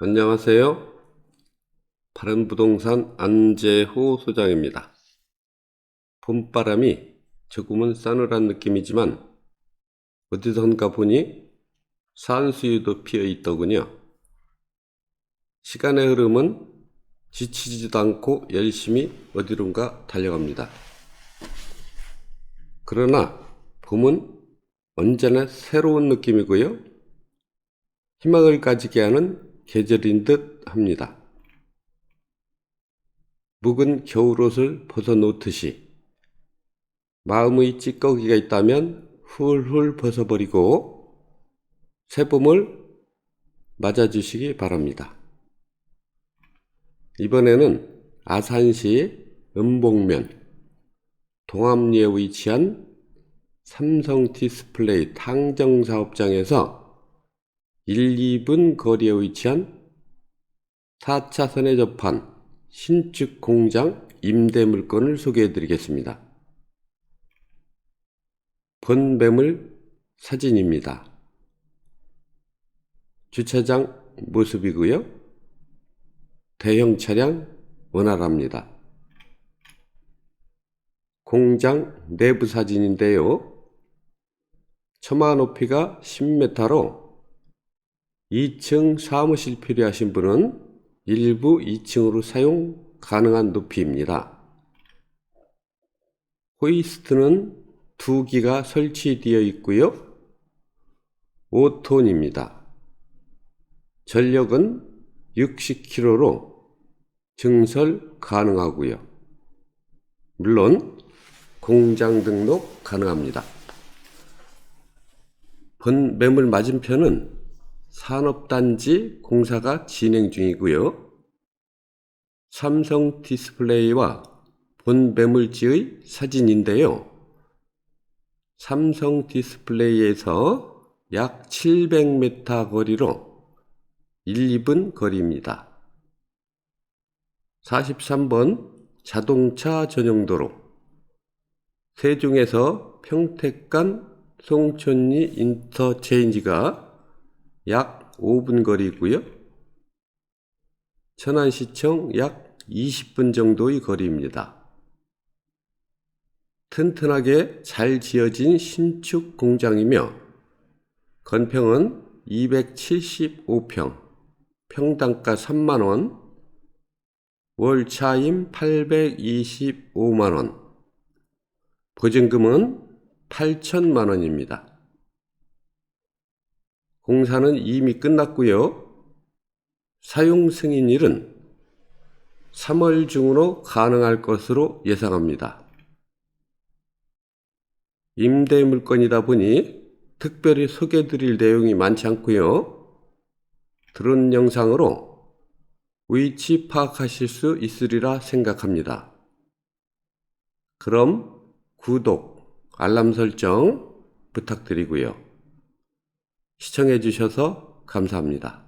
안녕하세요. 바른부동산 안재호 소장입니다. 봄바람이 조금은 싸늘한 느낌이지만 어디선가 보니 산수유도 피어 있더군요. 시간의 흐름은 지치지도 않고 열심히 어디론가 달려갑니다. 그러나 봄은 언제나 새로운 느낌이고요. 희망을 가지게 하는 계절인 듯 합니다. 묵은 겨울옷을 벗어놓듯이 마음의 찌꺼기가 있다면 훌훌 벗어버리고 새봄을 맞아주시기 바랍니다. 이번에는 아산시 음봉면 동암리에 위치한 삼성 디스플레이 탕정사업장에서 1, 2분 거리에 위치한 4차선에 접한 신축 공장 임대 물건을 소개해 드리겠습니다. 번매물 사진입니다. 주차장 모습이고요. 대형 차량 원활합니다. 공장 내부 사진인데요. 처마 높이가 10m로 2층 사무실 필요하신 분은 일부 2층으로 사용 가능한 높이입니다. 호이스트는 두 기가 설치되어 있고요. 5톤입니다. 전력은 60kg로 증설 가능하고요. 물론 공장 등록 가능합니다. 본 매물 맞은편은 산업단지 공사가 진행 중이고요. 삼성 디스플레이와 본 매물지의 사진인데요. 삼성 디스플레이에서 약 700m 거리로 1, 2분 거리입니다. 43번 자동차 전용도로 세종에서 평택 간 송촌리 인터체인지가 약 5분 거리고요. 천안시청 약 20분 정도의 거리입니다. 튼튼하게 잘 지어진 신축 공장이며 건평은 275평, 평당가 3만원, 월 차임 825만원, 보증금은 8천만원입니다. 공사는 이미 끝났고요. 사용 승인일은 3월 중으로 가능할 것으로 예상합니다. 임대 물건이다 보니 특별히 소개해 드릴 내용이 많지 않고요. 들은 영상으로 위치 파악하실 수 있으리라 생각합니다. 그럼 구독, 알람 설정 부탁드리고요. 시청해 주셔서 감사합니다.